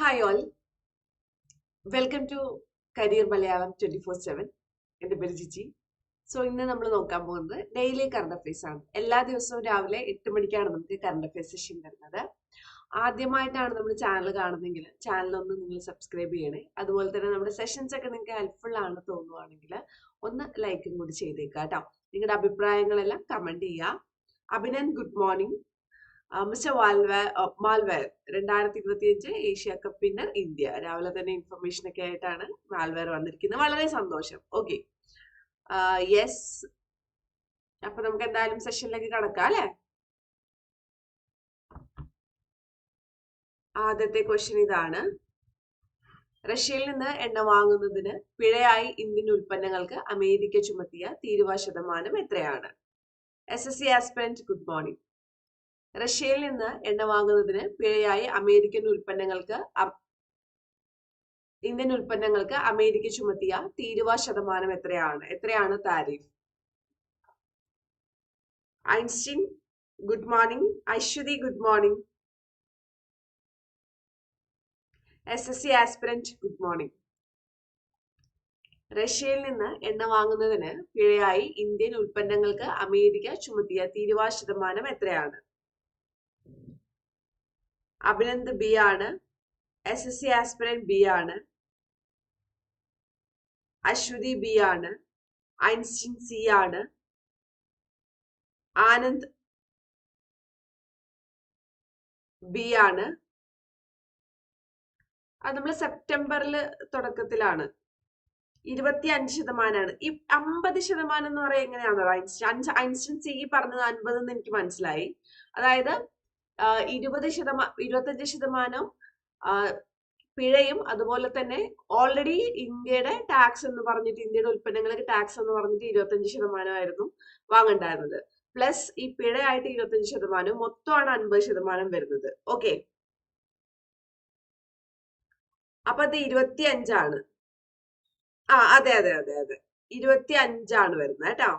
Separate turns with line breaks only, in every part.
Hi all welcome to career Malayalam twenty four seven എന്റെ പേര് Jiji. So ഇന്ന് നമ്മൾ നോക്കാൻ പോകുന്നത് ഡെയിലി കറണ്ട് അഫയേഴ്സ് ആണ്. എല്ലാ ദിവസവും രാവിലെ എട്ട് മണിക്കാണ് നമുക്ക് കറണ്ട് അഫയേഴ്സ് സെഷൻ വരുന്നത്. ആദ്യമായിട്ടാണ് നമ്മൾ ചാനൽ കാണുന്നതെങ്കിൽ ചാനൽ ഒന്ന് നിങ്ങൾ സബ്സ്ക്രൈബ് ചെയ്യണേ. അതുപോലെ തന്നെ നമ്മുടെ സെഷൻസ് ഒക്കെ നിങ്ങൾക്ക് ഹെൽപ്ഫുൾ ആണ് തോന്നുവാണെങ്കിൽ ഒന്ന് ലൈക്കും കൂടി ചെയ്തേക്കാം കേട്ടോ നിങ്ങളുടെ അഭിപ്രായങ്ങളെല്ലാം കമന്റ് ചെയ്യുക. അഭിനന്ദ് ഗുഡ് മോർണിംഗ് മിസ്റ്റർ വാൽവേ മാൽവെയർ രണ്ടായിരത്തി ഇരുപത്തി അഞ്ച് ഏഷ്യ കപ്പ് വിന്നർ ഇന്ത്യ. രാവിലെ തന്നെ ഇൻഫർമേഷൻ ഒക്കെ ആയിട്ടാണ് മാൽവെയർ വന്നിരിക്കുന്നത്. വളരെ സന്തോഷം. ഓക്കെ യെസ് അപ്പൊ നമുക്ക് എന്തായാലും സെഷനിലേക്ക് കടക്കാം അല്ലെ? ആദ്യത്തെ ക്വസ്റ്റ്യൻ ഇതാണ്. റഷ്യയിൽ നിന്ന് എണ്ണ വാങ്ങുന്നതിന് പിഴയായി ഇന്ത്യൻ ഉൽപ്പന്നങ്ങൾക്ക് അമേരിക്ക ചുമത്തിയ തീരുവ ശതമാനം എത്രയാണ്? S S C aspirant good morning റഷ്യയിൽ നിന്ന് എണ്ണ വാങ്ങുന്നതിന് പിഴയായി അമേരിക്കൻ ഉൽപ്പന്നങ്ങൾക്ക് ഇന്ത്യൻ ഉൽപ്പന്നങ്ങൾക്ക് അമേരിക്ക ചുമത്തിയ തീരുവ ശതമാനം എത്രയാണ്? എത്രയാണ് tariff? Einstein good morning. Aishwathi good morning. S S C aspirant good morning. റഷ്യയിൽ നിന്ന് എണ്ണ വാങ്ങുന്നതിന് പിഴയായി ഇന്ത്യൻ ഉൽപ്പന്നങ്ങൾക്ക് അമേരിക്ക ചുമത്തിയ തീരുവ ശതമാനം എത്രയാണ്? അഭിനന്ദ് ബി ആണ്. S S C aspirant B ആണ്. അശ്വതി ബി ആണ്. ഐൻസ്റ്റീൻ സി ആണ്. ആനന്ദ് ബി ആണ്. അത് നമ്മൾ സെപ്റ്റംബറിൽ തുടക്കത്തിലാണ്. ഇരുപത്തി അഞ്ച് ശതമാനമാണ് ഈ അമ്പത് ശതമാനം എന്ന് പറയാൻ എങ്ങനെയാണോ ഐൻസ്റ്റീൻ ഐൻസ്റ്റീൻ സി പറഞ്ഞത് അൻപത് എന്ന് എനിക്ക് മനസ്സിലായി. അതായത് ഇരുപത് ശതമാനം ഇരുപത്തഞ്ച് ശതമാനം പിഴയും അതുപോലെ തന്നെ ഓൾറെഡി ഇന്ത്യയുടെ ടാക്സ് എന്ന് പറഞ്ഞിട്ട് ഇന്ത്യയുടെ ഉൽപ്പന്നങ്ങൾക്ക് ടാക്സ് എന്ന് പറഞ്ഞിട്ട് ഇരുപത്തഞ്ച് ശതമാനമായിരുന്നു വാങ്ങണ്ടായിരുന്നത്. പ്ലസ് ഈ പിഴയായിട്ട് ഇരുപത്തഞ്ച് ശതമാനം മൊത്തമാണ് അൻപത് ശതമാനം വരുന്നത്. ഓക്കെ അപ്പൊ അത് ഇരുപത്തി അഞ്ചാണ് ആ അതെ അതെ അതെ അതെ. ഇരുപത്തി അഞ്ചാണ് വരുന്നത് കേട്ടോ.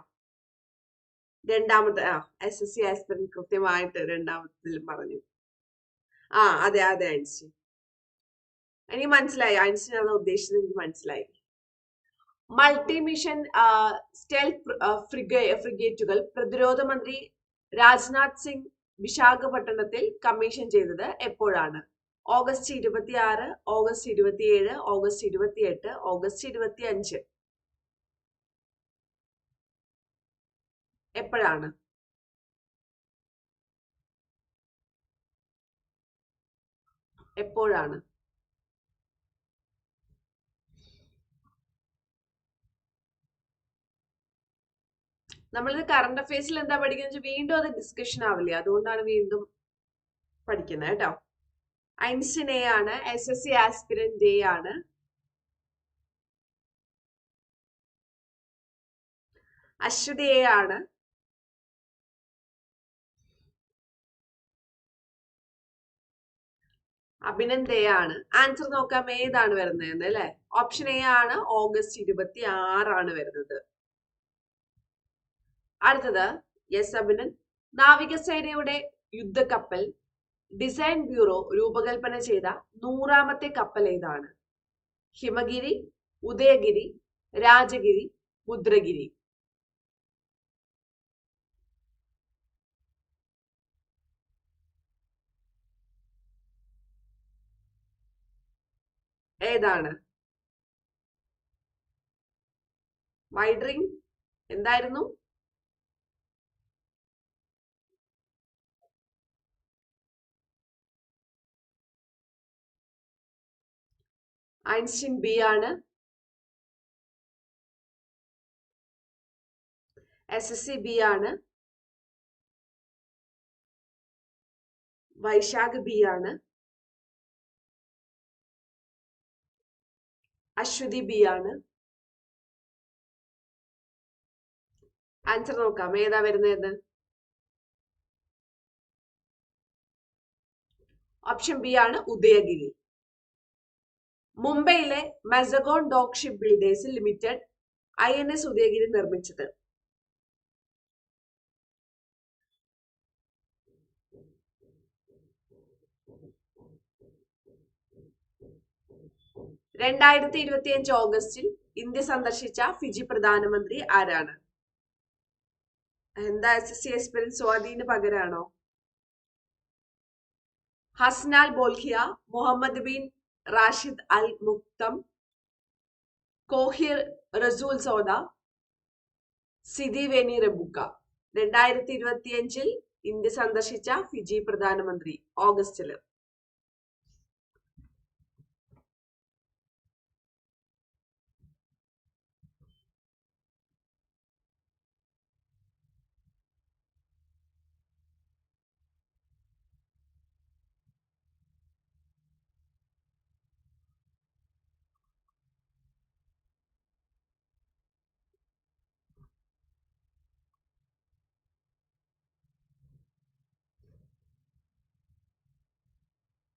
രണ്ടാമത്തെ ആ എസ് എസ് സി ആസ്പിരൻ കൃത്യമായിട്ട് രണ്ടാമത്തിൽ പറഞ്ഞു. ആ അതെ അതെ ഐൻസ്റ്റീൻ എനിക്ക് മനസ്സിലായി. ഐൻസ്റ്റീൻ എന്ന ഉദ്ദേശിച്ചത് എനിക്ക് മനസ്സിലായി. മൾട്ടിമിഷൻ സ്റ്റെൽത്ത് ഫ്രിഗേറ്റുകൾ പ്രതിരോധ മന്ത്രി രാജ്നാഥ് സിംഗ് വിശാഖപട്ടണത്തിൽ കമ്മീഷൻ ചെയ്തത് എപ്പോഴാണ്? ഓഗസ്റ്റ് ഇരുപത്തി ആറ് ഓഗസ്റ്റ് ഇരുപത്തിയേഴ് ഓഗസ്റ്റ് ഇരുപത്തിയെട്ട് ഓഗസ്റ്റ് ഇരുപത്തി അഞ്ച് എപ്പോഴാണ്? എപ്പോഴാണ്? നമ്മളിത് കറണ്ട് അഫയേഴ്സിൽ എന്താ പഠിക്കുന്നത് വീണ്ടും അത് ഡിസ്കഷൻ ആവില്ലേ? അതുകൊണ്ടാണ് വീണ്ടും പഠിക്കുന്നത് കേട്ടോ. ഐൻസ്റ്റീൻ എ ആണ് S S C aspirant A ആണ്. അശ്വതി എ ആണ്. അഭിനന്ദ് എ ആണ് ആൻസർ നോക്കാം ഏതാണ് വരുന്നത് അല്ലെ? ഓപ്ഷൻ എ ആണ് ഓഗസ്റ്റ് ഇരുപത്തി ആറാണ് വരുന്നത്. അടുത്തത് യെസ് അഭിനൻ. നാവികസേനയുടെ യുദ്ധക്കപ്പൽ ഡിസൈൻ ബ്യൂറോ രൂപകൽപ്പന ചെയ്ത നൂറാമത്തെ കപ്പൽ ഏതാണ്? ഹിമഗിരി ഉദയഗിരി രാജഗിരി മുദ്രഗിരി ഏതാണ്? വൈഡ്രിങ് എന്തായിരുന്നു? ഐൻസ്റ്റീൻ ബി ആണ്. എസ് എസ് സി ബി ആണ്. വൈശാഖ് ബി ആണ്. അശ്വതി ബി ആണ്. ആൻസർ നോക്കാം. ഏതാ വരുന്നത്? ഓപ്ഷൻ ബി ആണ് ഉദയഗിരി. മുംബൈയിലെ Mazagon dock ship builders limited I N S Udayagiri നിർമ്മിച്ചത്. രണ്ടായിരത്തി ഇരുപത്തിയഞ്ച് ഓഗസ്റ്റിൽ ഇന്ത്യ സന്ദർശിച്ച ഫിജി പ്രധാനമന്ത്രി ആരാണ്? എന്താ എസ് എസ് സി എക്സ്പീരിയൻസ് സ്വാധീന പകരാണോ? Hassanal Bolkiah Muhammad bin Rashid Al Maktoum Kohir റസൂൽ സോദ സിദി വെനി റബുക്ക. രണ്ടായിരത്തി ഇരുപത്തിയഞ്ചിൽ ഇന്ത്യ സന്ദർശിച്ച ഫിജി പ്രധാനമന്ത്രി ഓഗസ്റ്റിൽ.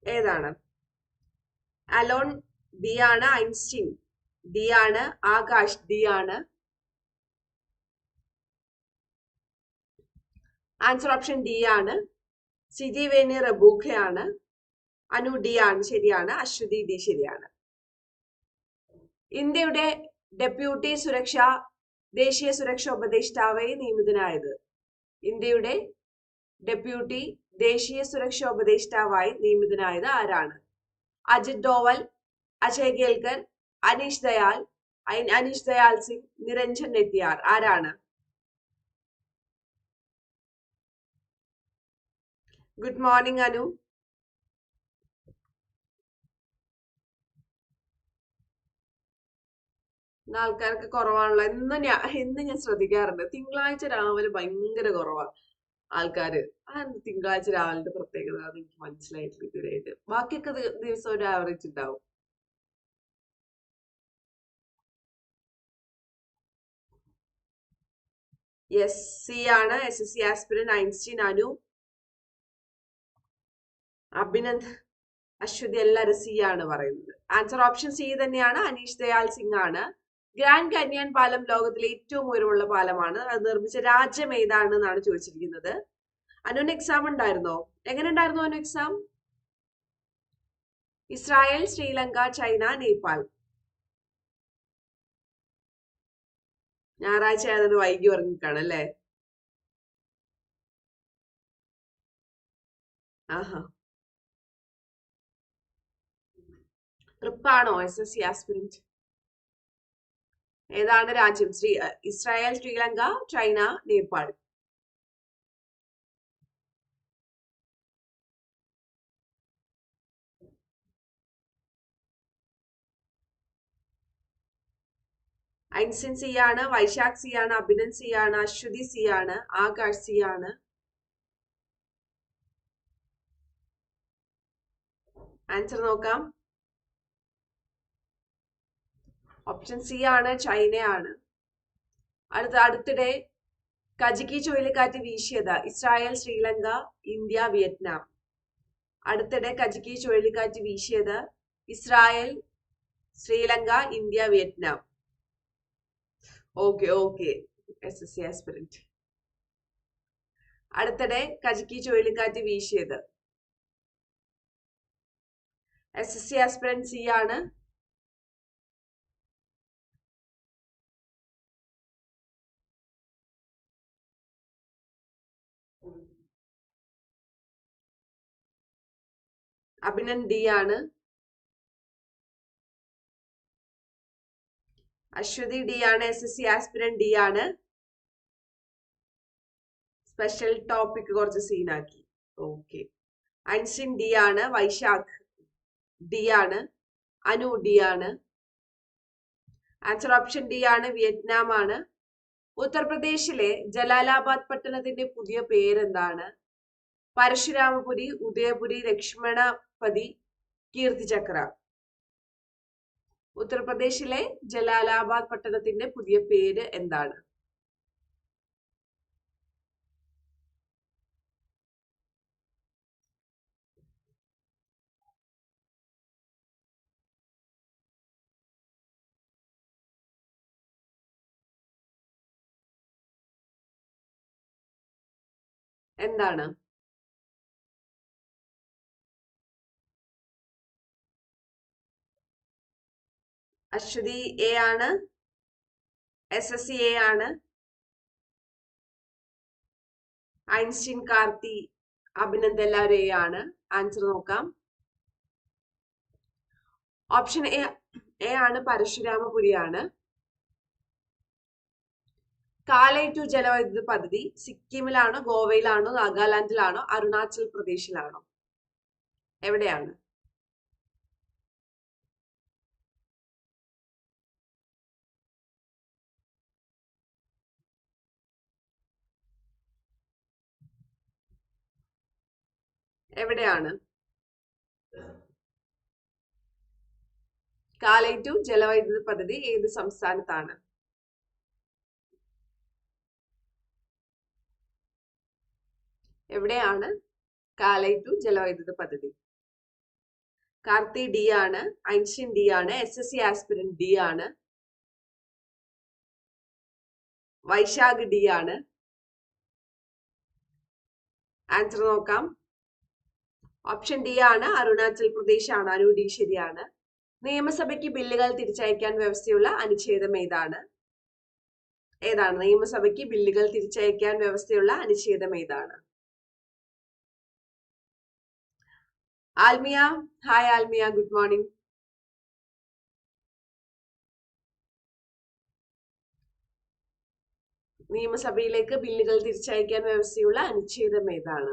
ഏതാണ്? അലോൺ ബി ആണ് ഐൻസ്റ്റീൻ. ഡി ആണ് ആകാശ് ഡി ആണ് ആൻസർ ഓപ്ഷൻ ഡി ആണ്. സിജി വേണി റബൂഖയാണ്. അനു ഡി ആണ് ശരിയാണ്. അശ്വതി ഡി ശരിയാണ്. ഇന്ത്യയുടെ ഡെപ്യൂട്ടി സുരക്ഷ ദേശീയ സുരക്ഷാ ഉപദേഷ്ടാവായി നിയമിതനായത് ഇന്ത്യയുടെ ഡെപ്യൂട്ടി ദേശീയ സുരക്ഷാ ഉപദേഷ്ടാവായി നിയമിതനായത് ആരാണ്? അജിത് ഡോവൽ അജയ് കേൽക്കർ അനീഷ് ദയാൽ അനീഷ് ദയാൽ സിംഗ് നിരഞ്ജൻ നെത്തിയാർ ആരാണ്? Good morning Anu. ആൾക്കാർക്ക് കുറവാണല്ലോ. എന്ന് ഞാൻ എന്ന് ഞാൻ ശ്രദ്ധിക്കാറുണ്ട്. തിങ്കളാഴ്ച രാവിലെ ഭയങ്കര കുറവാണ് ആൾക്കാര്. ആ തിങ്കളാഴ്ച രാവിലത്തെ പ്രത്യേകത അത് എനിക്ക് മനസ്സിലായിട്ടില്ല ഇതുവരെയായിട്ട്. ബാക്കിയൊക്കെ ദിവസം ഒരു ആവറേജ് ഉണ്ടാവും. എസ് സി ആണ്. S S C aspirant Einstein Anu Abhinand Aswathi എല്ലാവരും സി ആണ് പറയുന്നത്. ആൻസർ ഓപ്ഷൻ സി തന്നെയാണ്. അനീഷ് ദയാൽ സിംഗ് ആണ്. ഗ്രാൻഡ് കന്യാൻ പാലം ലോകത്തിലെ ഏറ്റവും ഉയരമുള്ള പാലമാണ്. അത് നിർമ്മിച്ച രാജ്യം ഏതാണ് എന്നാണ് ചോദിച്ചിരിക്കുന്നത്. അനുവിന് എക്സാം ഉണ്ടായിരുന്നോ? എങ്ങനെ ഉണ്ടായിരുന്നു Anu exam Israel Sri Lanka China Nepal. ഞായറാഴ്ച ആയതുകൊണ്ട് വൈകി ഉറങ്ങിക്കാണ് അല്ലേ? ആഹാ. ട്രിപ്പാണോ? എസ് എസ് സി ആസ്പിരന്റ് ഏതാണ് രാജ്യം? Sri Israel Sri Lanka China Nepal. Einstein C ആണ് വൈശാഖ് സി ആണ് അഭിനൻ സി ആണ് അശ്വതി സി ആണ് ആകാശ് സി ആണ് ആൻസർ നോക്കാം. ഓപ്ഷൻ സി ആണ് ചൈനയാണ് അടുത്ത അടുത്തിടെ കജിക്കി ചുഴലിക്കാറ്റ് വീശിയത് ഇസ്രായേൽ ശ്രീലങ്ക ഇന്ത്യ വിയറ്റ്നാം. അടുത്തിടെ കജിക്കി ചുഴലിക്കാറ്റ് വീശിയത് Israel Sri Lanka India Vietnam. Okay okay S S C aspirant അടുത്തിടെ കജിക്കി ചുഴലിക്കാറ്റ് വീശിയത്. S S C aspirant C ആണ്. അഭിനന്ദ് ഡി ആണ് അശ്വതി ഡി ആണ് S S C aspirant D ആണ്. സ്പെഷ്യൽ ടോപ്പിക് കുറച്ച് സീനാക്കി ഓക്കെ അൻസിൻ ഡി ആണ് വൈശാഖ് ഡി ആണ് അനു ഡി ആണ്. ആൻസർ ഓപ്ഷൻ ഡി ആണ് വിയറ്റ്നാം ആണ്. ഉത്തർപ്രദേശിലെ ജലാലാബാദ് പട്ടണത്തിന്റെ പുതിയ പേരെന്താണ്? പരശുരാമപുരി ഉദയപുരി ലക്ഷ്മണപതി കീർത്തിചക്ര. ഉത്തർപ്രദേശിലെ ജലാലാബാദ് പട്ടണത്തിന്റെ പുതിയ പേര് എന്താണ്? എന്താണ്? അശ്വതി എ ആണ്. എസ് എസ് സി എ ആണ്. ഐൻസ്റ്റീൻ കാർത്തി അഭിനന്ദ് എല്ലാവരും എ ആണ്. ആൻസർ നോക്കാം. ഓപ്ഷൻ എ എ ആണ് പരശുരാമപുരിയാണ് കാലൈ ടു ജലവൈദ്യുത പദ്ധതി സിക്കിമിലാണോ ഗോവയിലാണോ നാഗാലാൻഡിലാണോ അരുണാചൽ പ്രദേശിലാണോ? എവിടെയാണ്? എവിടെയാണ്? കാലൈ ടു ജലവൈദ്യുത പദ്ധതി ഏത് സംസ്ഥാനത്താണ്? എവിടെയാണ് കാലൈ ടു ജലവൈദ്യുത പദ്ധതി? കാർത്തി ഡി ആണ് ഐൻഷ്യൻ ഡി ആണ് S S C aspirant D ആണ് വൈശാഖ് ഡി ആണ്. ആൻസർ നോക്കാം. ഓപ്ഷൻ ഡി ആണ് അരുണാചൽ പ്രദേശ് ആണ് അനു ഡി ശരിയാണ് നിയമസഭയ്ക്ക് ബില്ലുകൾ തിരിച്ചയക്കാൻ വ്യവസ്ഥയുള്ള അനുച്ഛേദം ഏതാണ്? ഏതാണ്? നിയമസഭയ്ക്ക് ബില്ലുകൾ തിരിച്ചയക്കാൻ വ്യവസ്ഥയുള്ള അനുച്ഛേദം ഏതാണ്? Almiya. Hi Almiya. Good morning നിയമസഭയിലേക്ക് ബില്ലുകൾ തിരിച്ചയക്കാൻ വ്യവസ്ഥയുള്ള അനുച്ഛേദം ഏതാണ്?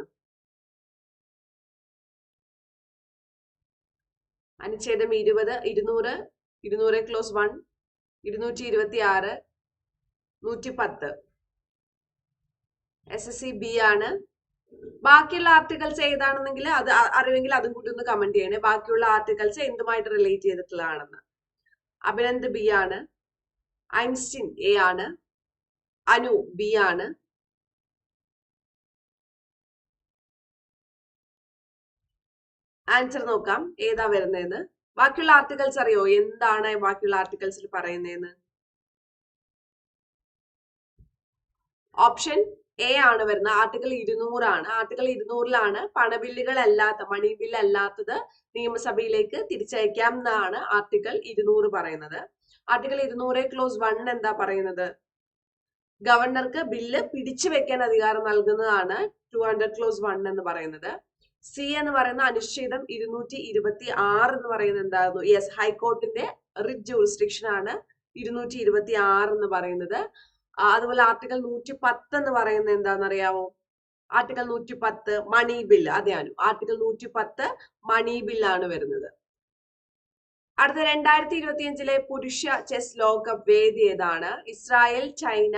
അനുച്ഛേദം ഇരുപത് ഇരുന്നൂറ് ഇരുന്നൂറ് ക്ലോസ് വൺ ഇരുന്നൂറ്റി ഇരുപത്തി ആറ് നൂറ്റി പത്ത് എസ് എസ് സി ബി ആണ്. ബാക്കിയുള്ള ആർട്ടിക്കൽസ് ഏതാണെന്നെങ്കിൽ അത് അറിവെങ്കിൽ അതും കൂടി ഒന്ന് കമന്റ് ചെയ്യണേ. ബാക്കിയുള്ള ആർട്ടിക്കൽസ് എന്തുമായിട്ട് റിലേറ്റ് ചെയ്തിട്ടുള്ളതാണെന്ന്. അഭിനന്ദ് ബി ആണ്. ഐൻസ്റ്റിൻ എ ആണ്. അനു ബി ആണ്. ആൻസർ നോക്കാം. ഏതാ വരുന്നതെന്ന് ബാക്കിയുള്ള ആർട്ടിക്കിൾസ് അറിയോ? എന്താണ് ബാക്കിയുള്ള ആർട്ടിക്കിൾസിൽ പറയുന്നതെന്ന് ഓപ്ഷൻ എ ആണ് വരുന്നത്. ആർട്ടിക്കിൾ ഇരുന്നൂറാണ്. ആർട്ടിക്കിൾ ഇരുന്നൂറിലാണ് പണബില്ലുകൾ അല്ലാത്ത മണി ബില്ല് അല്ലാത്തത് നിയമസഭയിലേക്ക് തിരിച്ചയക്കാം എന്നാണ് ആർട്ടിക്കിൾ ഇരുന്നൂറ് പറയുന്നത്. ആർട്ടിക്കിൾ ഇരുന്നൂറ് ക്ലോസ് വൺ എന്താ പറയുന്നത്? ഗവർണർക്ക് ബില്ല് പിടിച്ചു വെക്കാൻ അധികാരം നൽകുന്നതാണ് ടു ഹൺഡ്രഡ് ക്ലോസ് വൺ എന്ന് പറയുന്നത്. സി എന്ന് പറയുന്ന അനുച്ഛേദം ഇരുന്നൂറ്റി ഇരുപത്തി ആറ് എന്ന് പറയുന്നത് എന്തായിരുന്നു യെസ് ഹൈക്കോർട്ടിന്റെ റിറ്റ് ജൂറിസ്ഡിക്ഷൻ ആണ് ഇരുന്നൂറ്റി ഇരുപത്തി ആറ് എന്ന് പറയുന്നത്. അതുപോലെ ആർട്ടിക്കൽ നൂറ്റി പത്ത് എന്ന് പറയുന്നത് എന്താണെന്നറിയാമോ ആർട്ടിക്കൽ നൂറ്റി പത്ത് മണി ബിൽ അതെയാണ് ആർട്ടിക്കൽ നൂറ്റി പത്ത് മണി ബില്ലാണ് വരുന്നത്. അടുത്ത രണ്ടായിരത്തി ഇരുപത്തിയഞ്ചിലെ പുരുഷ ചെസ് ലോകകപ്പ് വേദി ഏതാണ്? Israel China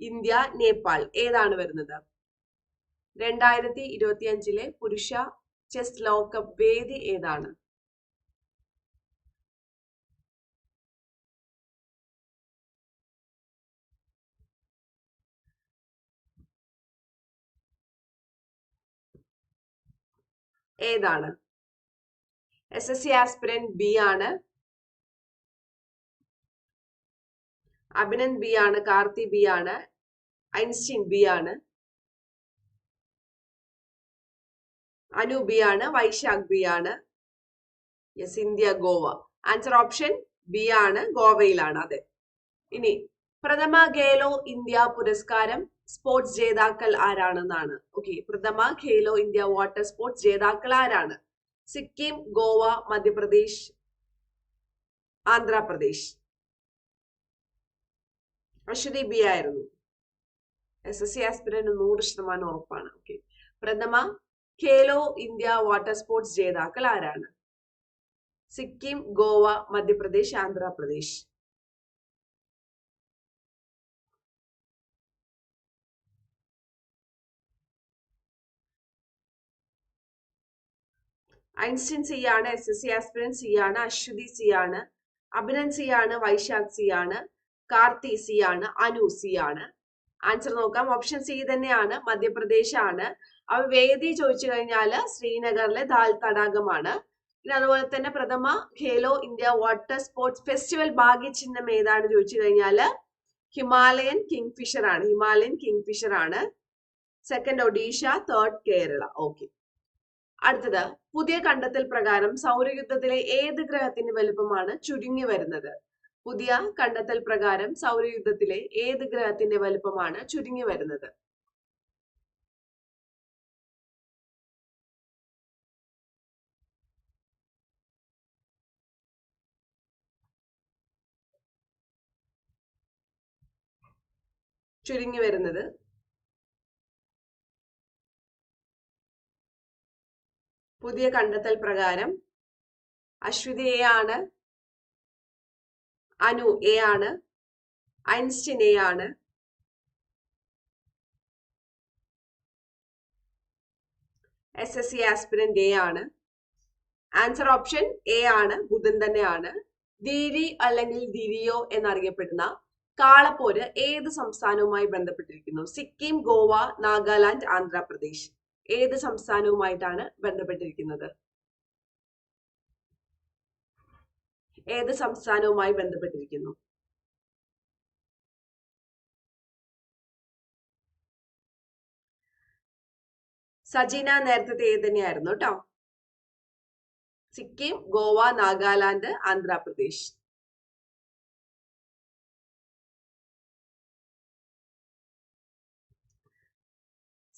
India Nepal. ഏതാണ് വരുന്നത്? രണ്ടായിരത്തി ഇരുപത്തിയഞ്ചിലെ പുരുഷ ചെസ് ലോകകപ്പ് വേദി ഏതാണ്? ഏതാണ്? S S C aspirant B ആണ്. അഭിനന്ദ് ബി ആണ്. കാർത്തി ബി ആണ്. ഐൻസ്റ്റീൻ ബി ആണ്. അനു ബി ആണ് വൈശാഖ് ബി ആണ് yes India Goa. Answer option B ആണ് ഗോവയിലാണ് അതെ. ഇനി പ്രഥമ ഖേലോ ഇന്ത്യ പുരസ്കാരം സ്പോർട്സ് ജേതാക്കൾ ആരാണെന്നാണ്. ഓക്കെ പ്രഥമ ഖേലോ ഇന്ത്യ വാട്ടർ സ്പോർട്സ് ജേതാക്കൾ ആരാണ്? സിക്കിം ഗോവ മധ്യപ്രദേശ് ആന്ധ്രാപ്രദേശ്. അശ്വതി ബി ആയിരുന്നു. എസ് എസ് സി ആസ്പിരന്റ് നൂറ് ശതമാനം ഉറപ്പാണ്. ഓക്കെ പ്രഥമ ഖേലോ ഇന്ത്യ വാട്ടർ സ്പോർട്സ് ജേതാക്കൾ ആരാണ്? സിക്കിം ഗോവ മധ്യപ്രദേശ് ആന്ധ്രാപ്രദേശ്. ഐൻസ്റ്റീൻ സി ആണ് S S C aspirant C ആണ് അശ്വതി സി ആണ് അഭിനൻ സി ആണ് വൈശാഖ് സി ആണ് കാർത്തി സി ആണ് അനു സി ആണ് ആൻസർ നോക്കാം. ഓപ്ഷൻ സി തന്നെയാണ് മധ്യപ്രദേശ് ആണ്. അവ വേദി ചോദിച്ചു കഴിഞ്ഞാൽ ശ്രീനഗറിലെ ദാൽ തടാകമാണ്. പിന്നെ അതുപോലെ തന്നെ പ്രഥമ Khelo India water sports festival ഭാഗ്യചിഹ്നം ഏതാണ് ചോദിച്ചു കഴിഞ്ഞാൽ ഹിമാലയൻ കിങ്ഫിഷർ ആണ്. ഹിമാലയൻ കിങ്ഫിഷർ ആണ്. Second Odisha third Kerala. Okay അടുത്തത് പുതിയ കണ്ടെത്തൽ പ്രകാരം സൗരയുദ്ധത്തിലെ ഏത് ഗ്രഹത്തിന്റെ വലുപ്പമാണ് ചുരുങ്ങി വരുന്നത്? പുതിയ കണ്ടെത്തൽ പ്രകാരം സൗരയുദ്ധത്തിലെ ഏത് ഗ്രഹത്തിന്റെ വലുപ്പമാണ് ചുരുങ്ങി വരുന്നത്? ചുരുങ്ങി വരുന്നത്. പുതിയ കണ്ടെത്തൽ പ്രകാരം അശ്വതി എ ആണ്. അനു എ ആണ്. ഐൻസ്റ്റീൻ എ ആണ്. S S C aspirant A ആണ്. ആൻസർ ഓപ്ഷൻ എ ആണ്. ബുധൻ തന്നെയാണ് ദീരി അല്ലെങ്കിൽ ദിരിയോ എന്നറിയപ്പെടുന്ന കാളപ്പോര് ഏത് സംസ്ഥാനവുമായി ബന്ധപ്പെട്ടിരിക്കുന്നു? സിക്കിം ഗോവ നാഗാലാൻഡ് ആന്ധ്രാപ്രദേശ്. ഏത് സംസ്ഥാനവുമായിട്ടാണ് ബന്ധപ്പെട്ടിരിക്കുന്നത്? ഏത് സംസ്ഥാനവുമായി ബന്ധപ്പെട്ടിരിക്കുന്നു? സജീന നേരത്തെ തന്നെയായിരുന്നു കേട്ടോ. സിക്കിം ഗോവ നാഗാലാൻഡ് ആന്ധ്രാപ്രദേശ്.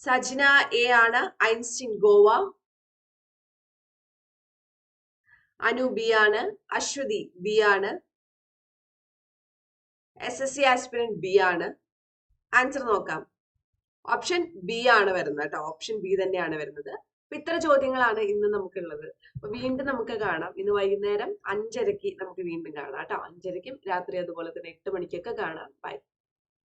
സജ്ന എ ആണ്. ഐൻസ്റ്റിൻ ഗോവ. അനു ബി ആണ്. അശ്വതി ബി ആണ്. S S C aspirant B ആണ്. ആൻസർ നോക്കാം. ഓപ്ഷൻ ബി ആണ് വരുന്നത് കേട്ടോ. ഓപ്ഷൻ ബി തന്നെയാണ് വരുന്നത്. അപ്പൊ ഇത്ര ചോദ്യങ്ങളാണ് ഇന്ന് നമുക്കുള്ളത്. അപ്പൊ വീണ്ടും നമുക്ക് കാണാം. ഇന്ന് വൈകുന്നേരം അഞ്ചരക്ക് നമുക്ക് വീണ്ടും കാണാം കേട്ടോ. അഞ്ചരയ്ക്കും രാത്രി അതുപോലെ തന്നെ എട്ട് മണിക്കൊക്കെ കാണാം. ബൈ